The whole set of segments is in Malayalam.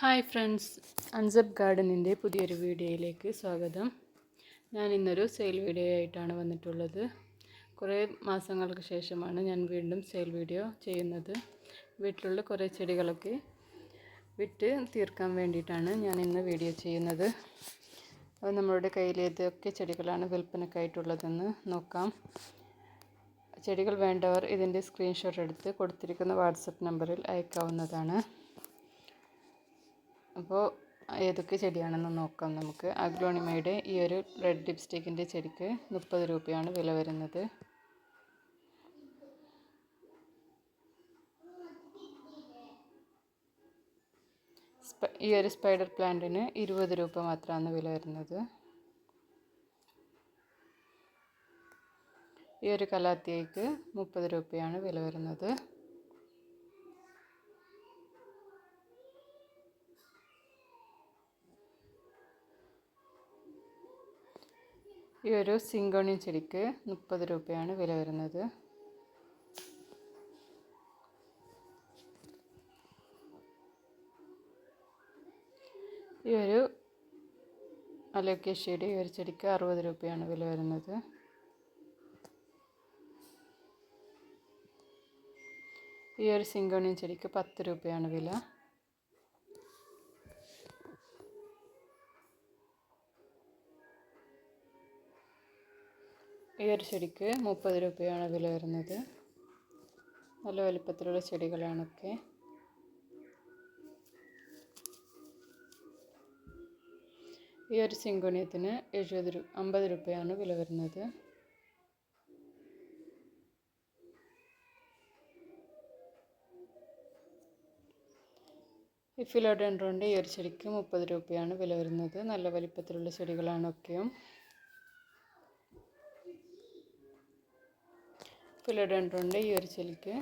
ഹായ് ഫ്രണ്ട്സ് അൻസബ് ഗാർഡനിന്റെ പുതിയൊരു വീഡിയോയിലേക്ക് സ്വാഗതം. ഞാൻ ഇന്നൊരു സെയിൽ വീഡിയോ ആയിട്ടാണ് വന്നിട്ടുള്ളത്. കുറേ മാസങ്ങൾക്ക് ശേഷമാണ് ഞാൻ വീണ്ടും സെയിൽ വീഡിയോ ചെയ്യുന്നത്. വീട്ടിലുള്ള കുറേ ചെടികളൊക്കെ വിട്ട് തീർക്കാൻ വേണ്ടിയിട്ടാണ് ഞാൻ ഇന്ന് വീഡിയോ ചെയ്യുന്നത്. അപ്പോൾ നമ്മളുടെ കയ്യിൽ ഏതൊക്കെ ചെടികളാണ് വിൽപ്പനക്കായിട്ടുള്ളതെന്ന് നോക്കാം. ചെടികൾ വേണ്ടവർ ഇതിന്റെ സ്ക്രീൻഷോട്ട് എടുത്ത് കൊടുത്തിരിക്കുന്ന വാട്സപ്പ് നമ്പറിൽ അയക്കാവുന്നതാണ്. അപ്പോൾ ഏതൊക്കെ ചെടിയാണെന്ന് നോക്കാം നമുക്ക്. അഗ്ലോണിമയുടെ ഈ ഒരു റെഡ് ലിപ്സ്റ്റിക്കിന്റെ ചെടിക്ക് മുപ്പത് രൂപയാണ് വില വരുന്നത്. ഈ ഒരു സ്പൈഡർ പ്ലാന്റിന് ഇരുപത് രൂപ മാത്രമാണ് വില വരുന്നത്. ഈ ഒരു കലാത്തിയയ്ക്ക് മുപ്പത് രൂപയാണ് വില വരുന്നത്. ഈ ഒരു സിങ്കോണിയൻ ചെടിക്ക് മുപ്പത് രൂപയാണ് വില വരുന്നത്. ഈ ഒരു അലോക്കേഷ്യയുടെ ഈ ഒരു ചെടിക്ക് അറുപത് രൂപയാണ് വില വരുന്നത്. ഈ ഒരു സിങ്കോണിയൻ ചെടിക്ക് പത്ത് രൂപയാണ് വില. ഈ ഒരു ചെടിക്ക് മുപ്പത് രൂപയാണ് വില വരുന്നത്. നല്ല വലിപ്പത്തിലുള്ള ചെടികളാണൊക്കെ. ഈ ഒരു സിങ്കോണിയത്തിന് എഴുപത് രൂപ അമ്പത് രൂപയാണ് വില വരുന്നത്. ഈ ഫിലോഡെൻഡ്രോന്റെ ഈ ഒരു ചെടിക്ക് മുപ്പത് രൂപയാണ് വില വരുന്നത്. നല്ല വലിപ്പത്തിലുള്ള ചെടികളാണൊക്കെയും. ഫിലോഡെൻഡ്രോന്റെ ഈ ഒരു ചെലിക്ക്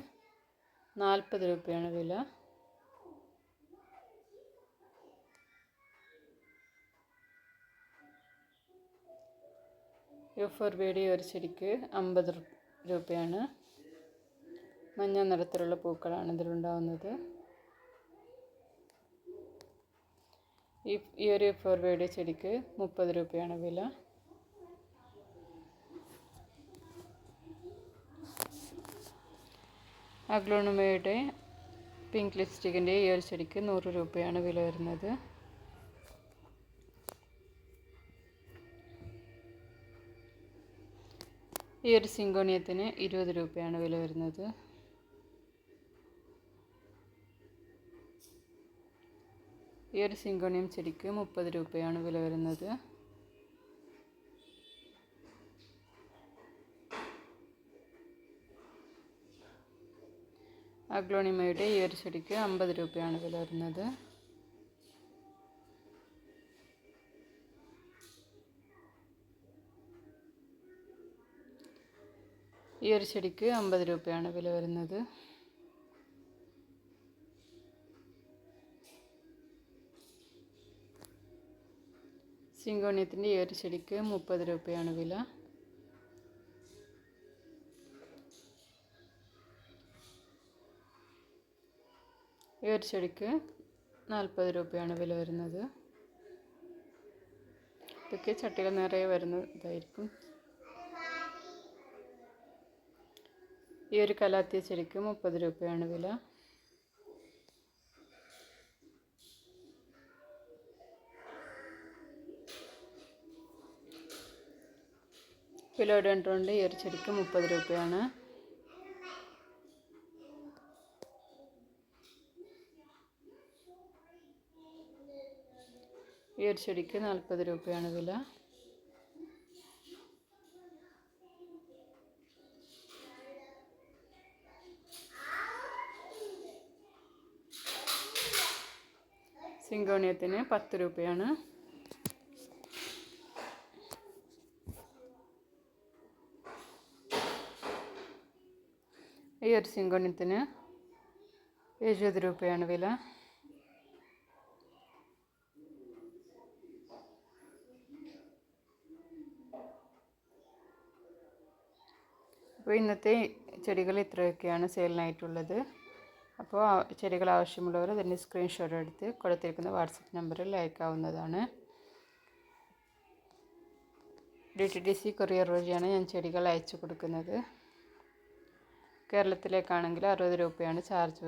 നാൽപ്പത് രൂപയാണ് വില. യുഫോർബിയുടെ ബീഡി ഒരു ചെടിക്ക് അമ്പത് രൂപയാണ്. മഞ്ഞ നിറത്തിലുള്ള പൂക്കളാണ് ഇതിലുണ്ടാവുന്നത്. ഈ ഈ ഒരു യുഫോർബിയുടെ ചെടിക്ക് മുപ്പത് രൂപയാണ് വില. അഗ്ലോണമയുടെ പിങ്ക് ലിപ്സ്റ്റിക്കിന്റെ ഈ ഒരു ചെടിക്ക് നൂറ് രൂപയാണ് വില വരുന്നത്. ഈ ഒരു സിങ്കോണിയത്തിന് ഇരുപത് രൂപയാണ് വില വരുന്നത്. ഈ ഒരു സിങ്കോണിയം ചെടിക്ക് മുപ്പത് രൂപയാണ് വില വരുന്നത്. അഗ്ലോണിമയുടെ ഈ ഒരു ചെടിക്ക് അമ്പത് രൂപയാണ് വില വരുന്നത്. ഈ ഒരു ചെടിക്ക് അമ്പത് രൂപയാണ് വില വരുന്നത്. സിങ്കോണിയത്തിന്റെ ഈ ഒരു ചെടിക്ക് മുപ്പത് രൂപയാണ് വില. ഈ ഒരു ചെടിക്ക് നാൽപ്പത് രൂപയാണ് വില വരുന്നത്. ഇതൊക്കെ ചട്ടികൾ നിറയെ വരുന്നതായിരിക്കും ഈ ഒരു കലാത്തിയ ചെടിക്ക് മുപ്പത് രൂപയാണ് വില. ഫിലോഡൻഡ്രോണിന്റെ ഈ ഒരു ചെടിക്ക് മുപ്പത് രൂപയാണ്. ഈ ഒരു ചെടിക്ക് നാൽപ്പത് രൂപയാണ് വില. സിങ്കോണിയത്തിന് പത്ത് രൂപയാണ്. ഈ ഒരു സിങ്കോണിയത്തിന് എഴുപത് രൂപയാണ് വില. അപ്പോൾ ഇന്നത്തെ ചെടികൾ ഇത്രയൊക്കെയാണ് സെയിലിനായിട്ടുള്ളത് അപ്പോൾ ചെടികൾ ആവശ്യമുള്ളവർ അതിന്റെ സ്ക്രീൻഷോട്ട് എടുത്ത് കൊടുത്തിരിക്കുന്ന വാട്സപ്പ് നമ്പറിൽ അയക്കാവുന്നതാണ്. D T D C courier വഴിയാണ് ഞാൻ ചെടികൾ അയച്ചു കൊടുക്കുന്നത്. കേരളത്തിലേക്കാണെങ്കിൽ അറുപത് രൂപയാണ് ചാർജ്